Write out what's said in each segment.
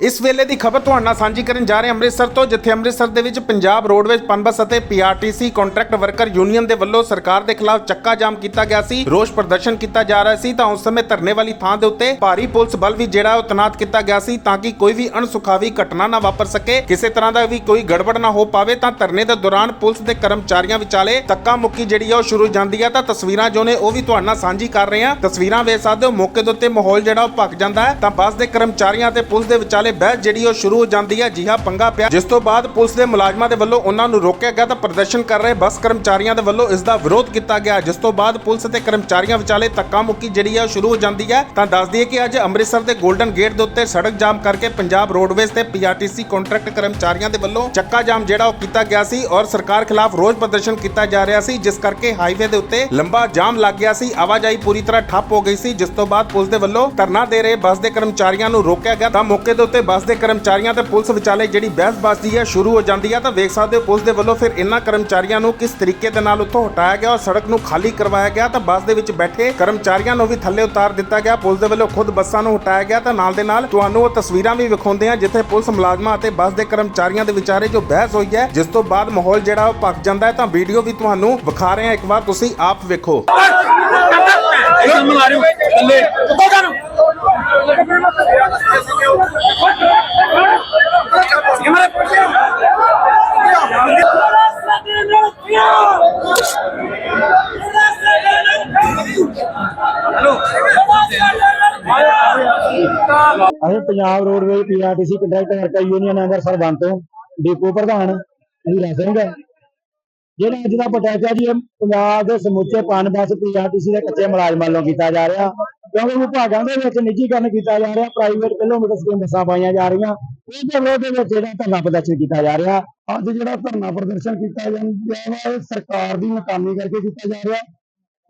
ਇਸ ਵੇਲੇ ਦੀ ਖਬਰ ਤੁਹਾਡੇ ਨਾਲ ਸਾਂਝੀ ਕਰਨ ਜਾ ਰਹੇ ਹਾਂ ਅੰਮ੍ਰਿਤਸਰ ਤੋਂ, ਜਿੱਥੇ ਅੰਮ੍ਰਿਤਸਰ ਦੇ ਵਿੱਚ ਪੰਜਾਬ ਰੋਡਵੇਜ਼ ਪਨਬਸ ਅਤੇ ਪੀਆਰਟੀਸੀ ਕੰਟਰੈਕਟ ਵਰਕਰ ਯੂਨੀਅਨ ਦੇ ਵੱਲੋਂ ਸਰਕਾਰ ਦੇ ਖਿਲਾਫ ਚੱਕਾ ਜਾਮ ਕੀਤਾ ਗਿਆ ਸੀ, ਰੋਸ ਪ੍ਰਦਰਸ਼ਨ ਕੀਤਾ ਜਾ ਰਿਹਾ ਸੀ ਤਾਂ ਉਸ ਸਮੇਂ ਧਰਨੇ ਵਾਲੀ ਥਾਂ ਦੇ ਉੱਤੇ ਭਾਰੀ ਪੁਲਿਸ ਬਲ ਵੀ ਜਿਹੜਾ ਉਹ ਤੈਨਾਤ ਕੀਤਾ ਗਿਆ ਸੀ ਤਾਂ ਕਿ ਕੋਈ ਵੀ ਅਣਸੁਖਾਵੀ ਘਟਨਾ ਨਾ ਵਾਪਰ ਸਕੇ, ਕਿਸੇ ਤਰ੍ਹਾਂ ਦਾ ਵੀ ਕੋਈ ਗੜਬੜ ਨਾ ਹੋ ਪਾਵੇ ਤਾਂ ਧਰਨੇ ਦੇ ਦੌਰਾਨ ਪੁਲਿਸ ਦੇ ਕਰਮਚਾਰੀਆਂ ਵਿਚਾਲੇ ਧੱਕਾ ਮੁੱਕੀ ਜਿਹੜੀ ਆ ਉਹ ਸ਼ੁਰੂ ਜਾਂਦੀ ਆ ਤਾਂ ਤਸਵੀਰਾਂ ਜੋ ਨੇ ਉਹ ਵੀ ਤੁਹਾਡੇ ਨਾਲ ਸਾਂਝੀ ਕਰ ਰਹੇ ਹਾਂ। ਤਸਵੀਰਾਂ ਵੇਖ ਸਕਦੇ ਹੋ, ਮੌਕੇ ਦੇ ਉੱਤੇ ਮਾਹੌਲ ਜਿਹੜਾ ਉਹ ਭੱਕ ਜਾਂਦਾ ਹੈ ਤਾਂ ਬੱਸ ਦੇ ਕਰਮਚਾਰੀਆਂ ਤੇ ਪੁਲਿਸ ਦੇ ਵਿਚਾਲੇ ਬਹਿਸ ਜਿਹੜੀ ਉਹ ਸ਼ੁਰੂ ਹੋ ਜਾਂਦੀ ਹੈ। ਜੀ ਹਾਂ, ਪੰਗਾ ਪਿਆ। ਜਿਸ ਤੋਂ ਬਾਅਦ ਪੁਲਿਸ ਦੇ ਮੁਲਾਜ਼ਮਾਂ ਦੇ ਵੱਲੋਂ ਉਹਨਾਂ ਨੂੰ ਰੋਕਿਆ ਗਿਆ ਤਾਂ ਪ੍ਰਦਰਸ਼ਨ ਕਰ ਰਹੇ ਬੱਸ ਕਰਮਚਾਰੀਆਂ ਦੇ ਵੱਲੋਂ ਇਸ ਦਾ ਵਿਰੋਧ ਕੀਤਾ ਗਿਆ। ਜਿਸ ਤੋਂ ਬਾਅਦ ਪੁਲਿਸ ਤੇ ਕਰਮਚਾਰੀਆਂ ਵਿਚਾਲੇ ਧੱਕਾ ਮੁੱਕੀ ਜਿਹੜੀ ਹੈ ਸ਼ੁਰੂ ਹੋ ਜਾਂਦੀ ਹੈ। ਤਾਂ ਦੱਸ ਦਈਏ ਕਿ ਅੱਜ ਅੰਮ੍ਰਿਤਸਰ ਦੇ 골ਡਨ ਗੇਟ ਦੇ ਉੱਤੇ ਸੜਕ ਜਾਮ ਕਰਕੇ ਪੰਜਾਬ ਰੋਡਵੇਜ਼ ਤੇ ਪੀਆਰਟੀਸੀ ਕੰਟਰੈਕਟ ਕਰਮਚਾਰੀਆਂ ਦੇ ਵੱਲੋਂ ਚੱਕਾ ਜਾਮ ਜਿਹੜਾ ਉਹ ਕੀਤਾ ਗਿਆ ਸੀ ਔਰ ਸਰਕਾਰ ਖਿਲਾਫ ਰੋਸ ਪ੍ਰਦਰਸ਼ਨ ਕੀਤਾ ਜਾ ਰਿਹਾ ਸੀ। ਜਿਸ ਕਰਕੇ ਹਾਈਵੇ ਦੇ ਉੱਤੇ ਲੰਬਾ ਜਾਮ ਲੱਗ ਗਿਆ ਸੀ। ਆਵਾਜਾਈ ਪੂਰੀ ਤਰ੍ਹਾਂ ਠੱਪ ਹੋ ਗਈ ਸੀ। ਜਿਸ ਤੋਂ ਬਾਅਦ ਪੁਲਿਸ ਦੇ ਵੱਲੋਂ ਧਰਨਾ ਦੇ ਰਹੇ ਬੱਸ ਦੇ ਕਰਮਚਾਰੀਆਂ ਨੂੰ ਰੋਕਿਆ ਗਿਆ। ਤਾਂ ਮੌਕੇ ਦੇ ਉੱਤੇ ਬੱਸ ਦੇ ਕਰਮਚਾਰੀਆਂ ਤੇ ਪੁਲਿਸ ਵਿਚਾਲੇ ਜਿਹੜੀ ਬਹਿਸਬਾਜ਼ੀ ਹੈ, ਸ਼ੁਰੂ ਹੋ ਜਾਂਦੀ ਹੈ। ਤਾਂ ਵੇਖ ਸਕਦੇ ਹੋ ਪੁਲਿਸ ਦੇ ਵੱਲੋਂ ਫਿਰ ਇਹਨਾਂ ਕਰਮਚਾਰੀਆਂ ਨੂੰ ਕਿਸ ਤਰੀਕੇ ਦੇ ਨਾਲ ਉੱਥੋਂ ਹਟਾਇਆ ਗਿਆ ਔਰ ਸੜਕ ਨੂੰ ਖਾਲੀ ਕਰਵਾਇਆ ਗਿਆ। ਤਾਂ ਬੱਸ ਦੇ ਵਿੱਚ ਬੈਠੇ ਕਰਮਚਾਰੀਆਂ ਨੂੰ ਵੀ ਥੱਲੇ ਉਤਾਰ ਦਿੱਤਾ ਗਿਆ। ਪੁਲਿਸ ਦੇ ਵੱਲੋਂ ਖੁਦ ਬੱਸਾਂ ਨੂੰ ਹਟਾਇਆ ਗਿਆ। ਤਾਂ ਨਾਲ ਦੇ ਨਾਲ ਤੁਹਾਨੂੰ ਉਹ ਤਸਵੀਰਾਂ ਵੀ ਵਿਖਾਉਂਦੇ ਆ ਜਿੱਥੇ ਪੁਲਿਸ ਮੁਲਾਜ਼ਮਾਂ ਅਤੇ ਬੱਸ ਦੇ ਕਰਮਚਾਰੀਆਂ ਦੇ ਵਿਚਾਰੇ ਜੋ ਬਹਿਸ ਹੋਈ ਹੈ, ਜਿਸ ਤੋਂ ਬਾਅਦ ਮਾਹੌਲ ਜਿਹੜਾ ਉਹ ਭੱਕ ਜਾਂਦਾ ਹੈ। ਤਾਂ ਵੀਡੀਓ ਵੀ ਤੁਹਾਨੂੰ ਵਿਖਾ ਰਹੇ ਹਾਂ। ਇੱਕ ਵਾਰ ਤੁਸੀਂ ਆਪ ਵੇਖੋ। ਅਸੀਂ Punjab roadways PRTC contract worker union Amritsar ਬੰਦ ਤੋਂ ਡਿਪੂ ਪ੍ਰਧਾਨ ਹੀਰਾ ਸਿੰਘ ਜਿਹੜਾ ਅੱਜ ਦਾ ਪਟਾਕਾ ਜੀ ਪੰਜਾਬ ਦੇ ਸਮੁੱਚੇ ਪਨ ਪੀਆਰਟੀਸੀ ਦੇ ਕੱਚੇ ਮੁਲਾਜ਼ਮਾਂ ਵੱਲੋਂ ਕੀਤਾ ਜਾ ਰਿਹਾ। ਕਿਉਂਕਿ ਵਿਭਾਗਾਂ ਦੇ ਵਿੱਚ ਨਿੱਜੀਕਰਨ ਕੀਤਾ ਜਾ ਰਿਹਾ ਪ੍ਰਾਈਵੇਟ ਕਿਲੋਮੀਟਰ ਸਕੀਮ ਬੱਸਾਂ ਪਾਈਆਂ ਜਾ ਰਹੀਆਂ। ਉਹਦੇ ਵਿਰੋਧ ਦੇ ਵਿੱਚ ਜਿਹੜਾ ਧਰਨਾ ਪ੍ਰਦਰਸ਼ਨ ਕੀਤਾ ਜਾ ਰਿਹਾ, ਅੱਜ ਜਿਹੜਾ ਧਰਨਾ ਪ੍ਰਦਰਸ਼ਨ ਕੀਤਾ ਜਾਂਦਾ ਵਾ, ਇਹ ਸਰਕਾਰ ਦੀ ਨਕਾਮੀ ਕਰਕੇ ਕੀਤਾ ਜਾ ਰਿਹਾ।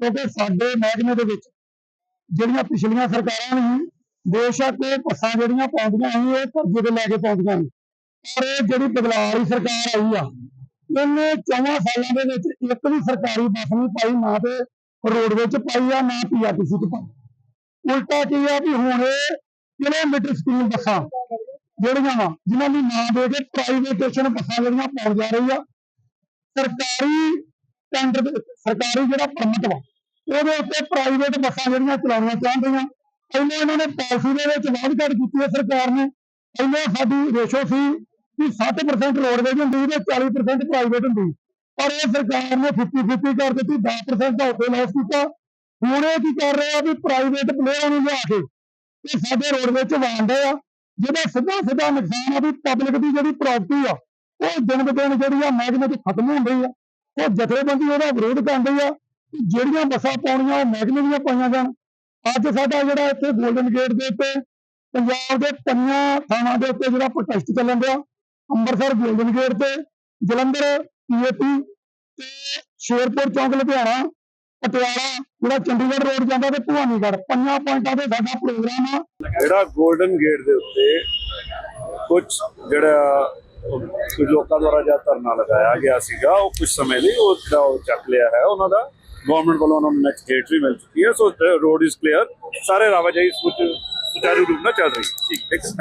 ਕਿਉਂਕਿ ਸਾਡੇ ਮਹਿਕਮੇ ਦੇ ਵਿੱਚ ਜਿਹੜੀਆਂ ਪਿਛਲੀਆਂ ਸਰਕਾਰਾਂ ਨੇ ਬੇਸ਼ੱਕ ਇਹ ਬੱਸਾਂ ਜਿਹੜੀਆਂ ਪਾਉਂਦੀਆਂ ਸੀ, ਇਹ ਕਰਜ਼ੇ ਤੇ ਲੈ ਕੇ ਪਾਉਂਦੀਆਂ ਨੇ ਪਰ ਇਹ ਜਿਹੜੀ ਬਦਲਾਅ ਵਾਲੀ ਸਰਕਾਰ ਆਈ ਆ, ਇਹਨੇ ਚੌਵਾਂ ਸਾਲਾਂ ਦੇ ਵਿੱਚ ਇੱਕ ਵੀ ਸਰਕਾਰੀ ਬੱਸ ਨਹੀਂ ਪਾਈ, ਨਾ ਤੇ ਰੋਡਵੇਜ਼ ਚ ਪਾਈ ਆ, ਨਾ ਪੀਆਰਟੀਸੀ ਚ ਪਾਈ। ਉਲਟਾ ਕੀ ਆ ਵੀ ਹੁਣ ਇਹ ਕਿਲੋਮੀਟਰ ਸਕੂਲ ਬੱਸਾਂ ਜਿਹੜੀਆਂ ਵਾ, ਜਿਨ੍ਹਾਂ ਦੀ ਨਾਂ ਦੇ ਕੇ ਪ੍ਰਾਈਵੇਟੇਸ਼ਨ ਬੱਸਾਂ ਜਿਹੜੀਆਂ ਪਾਉਣ ਜਾ ਰਹੀ ਆ, ਸਰਕਾਰੀ ਟੈਂਡਰ ਸਰਕਾਰੀ ਜਿਹੜਾ ਪਰਮਿਟ ਵਾ ਉਹਦੇ ਉੱਤੇ ਪ੍ਰਾਈਵੇਟ ਬੱਸਾਂ ਜਿਹੜੀਆਂ ਚਲਾਉਣੀਆਂ ਚਾਹੁੰਦੀਆਂ। ਪਹਿਲਾਂ ਇਹਨਾਂ ਨੇ ਪਾਲਿਸੀ ਦੇ ਵਿੱਚ ਵਾਅਦ ਕੀਤੀ ਹੈ ਸਰਕਾਰ ਨੇ। ਪਹਿਲਾਂ ਸਾਡੀ ਰੇਸ਼ੋ ਸੀ ਕਿ 60% ਰੋਡਵੇਜ਼ ਹੁੰਦੀ ਤੇ 40% ਪ੍ਰਾਈਵੇਟ ਹੁੰਦੀ। ਪਰ ਇਹ ਸਰਕਾਰ ਨੇ 50-50 ਕਰ ਦਿੱਤੀ 10% ਦਾ ਉੱਤੇ ਲਾਸ ਕੀਤਾ। ਹੁਣ ਇਹ ਕੀ ਕਰ ਰਿਹਾ ਵੀ ਪ੍ਰਾਈਵੇਟ ਪਲੇਅਰਾਂ ਨੂੰ ਲਿਆ ਕੇ ਇਹ ਸਾਡੇ ਰੋਡਵੇਜ਼ ਚ ਵਾਂਡੇ ਆ। ਜਿਹਦਾ ਸਿੱਧਾ ਸਿੱਧਾ ਨੁਕਸਾਨ ਆ ਵੀ ਪਬਲਿਕ ਦੀ ਜਿਹੜੀ ਪ੍ਰਾਪਰਟੀ ਆ, ਉਹ ਦਿਨ ਬ ਦਿਨ ਜਿਹੜੀ ਆ ਮਹਿਕਮੇ ਚ ਖਤਮ ਹੁੰਦੀ ਆ। ਉਹ ਜਥੇਬੰਦੀ ਉਹਦਾ ਵਿਰੋਧ ਕਰਦੀ ਆ। ਜਿਹੜੀਆਂ ਬੱਸਾਂ ਪਾਉਣੀਆਂ ਉਹ ਮਹਿਕਮੇ ਦੀਆਂ ਪਾਈਆਂ ਜਾਣ। ਅੱਜ ਸਾਡਾ ਜਿਹੜਾ ਇੱਥੇ 골ਡਨ ਗੇਟ ਦੇ ਉੱਤੇ ਪੰਜਾਬ ਦੇ ਪੰਜਾਂ ਥਾਵਾਂ ਦੇ ਉੱਤੇ ਜਿਹੜਾ ਪ੍ਰੋਟੈਸਟ ਚੱਲਣ ਰਿਹਾ ਅੰਮ੍ਰਿਤਸਰ 골ਡਨ ਗੇਟ ਤੇ, ਜਲੰਧਰ ਤੇ ਸ਼ੇਰਪੁਰ ਚੌਂਕ, ਲੁਧਿਆਣਾ, ਪਟਿਆਲਾ, ਜਿਹੜਾ ਚੰਡੀਗੜ੍ਹ ਰੋਡ ਜਾਂਦਾ ਤੇ ਭਵਾਨੀਗੜ੍ਹ। ਪੰਜਾਂ ਪੁਆਇੰਟਾਂ ਤੇ ਸਾਡਾ ਪ੍ਰੋਗਰਾਮ ਆ। ਜਿਹੜਾ 골ਡਨ ਗੇਟ ਦੇ ਉੱਤੇ ਕੁਝ ਜਿਹੜਾ ਲੋਕਾਂ ਦੁਆਰਾ ਜਾਂ ਧਰਨਾ ਲਗਾਇਆ ਗਿਆ ਸੀਗਾ, ਉਹ ਕੁਝ ਸਮੇਂ ਲਈ ਉਹ ਚੱਕ ਲਿਆ ਹੈ, ਉਹਨਾਂ ਦਾ ਗਵਰਨਮੈਂਟ ਵੱਲੋਂ ਉਹਨਾਂ ਨੂੰ ਨੈਕਸਟ ਡੇਟ ਵੀ ਮਿਲ ਚੁੱਕੀ ਹੈ। ਸੋ ਰੋਡ ਇਜ਼ ਕਲੀਅਰ ਸਾਰੇ ਆਵਾਜਾਈ ਸੁਚ ਸੁਚਾਰੂ ਰੂਪ ਨਾਲ ਚੱਲ ਰਹੀ ਹੈ। ਠੀਕ ਹੈ। ਥੈਂਕ